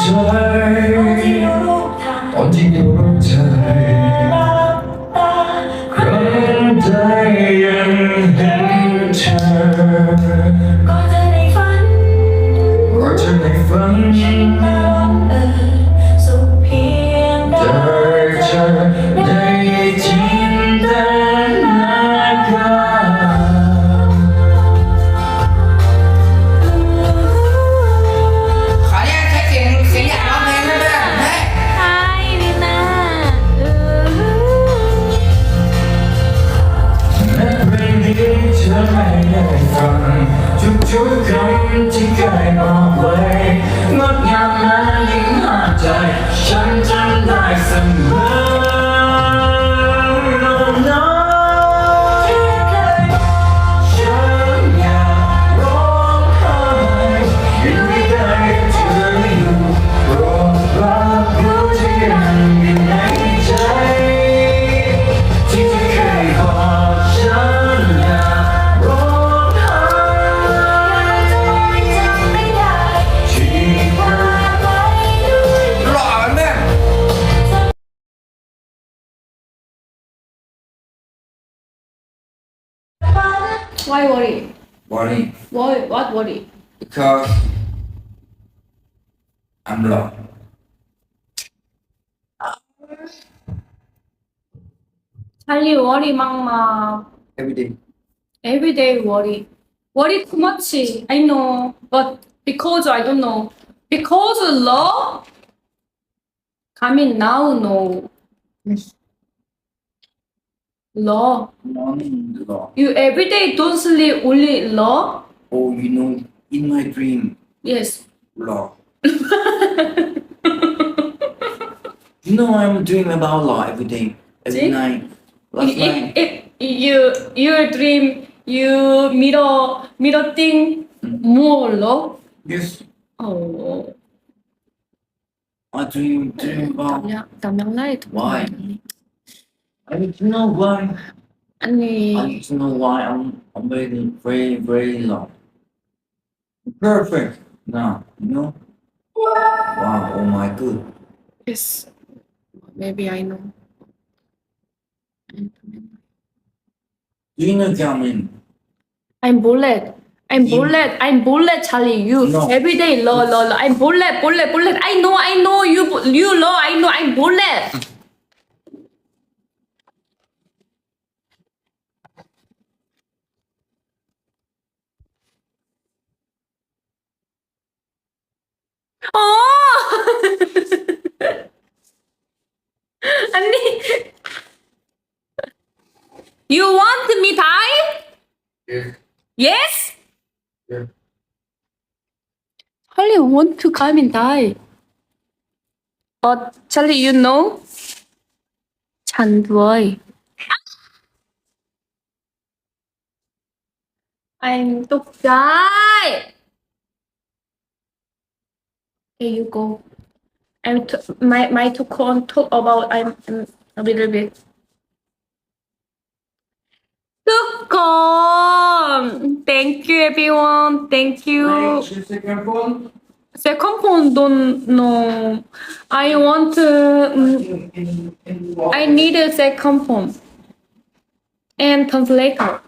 ใจที่รู้ทางตอนที่อยู่รู้ใจหลับตาครั้งใดยังเห็นเธอ Why worry? Worry. Why? What worry? Because I'm lost. you worry mama. Every day. Every day worry. Worry too much. Eh? I know, but because I don't know. Because love. I mean now know. Yes. Law. Morning law. You every day don't sleep only law? Oh, you know, in my dream. Yes. Law. you know, I'm dreaming about law every day, every See? night. Last if, night. If, if you your dream, you mirror mirror thing hmm. more law. Yes. Oh. I dream dream about. 怎么样？怎么样来？Why? I need to know why? I need to know why I'm I'm very very very low perfect. Now you know? Wow oh my good. Yes. Maybe I know. Do you know Jiamin I'm bullet. I'm You- bullet. I'm bullet Charlie. You No. every day law law law. I'm bullet bullet bullet. I know I know. You bu- you law I know. I'm bullet Honey. You want me die? Yes. Yes? Yeah. Holly want to come and die. But Charlie, you know? Chan boy. I'm to die. Okay, you go and to, my my to con talk about I'm, I'm a little bit. Tukon! Thank you everyone. Thank you. Second phone. Second don't know. I want to. I need a second phone. And translator.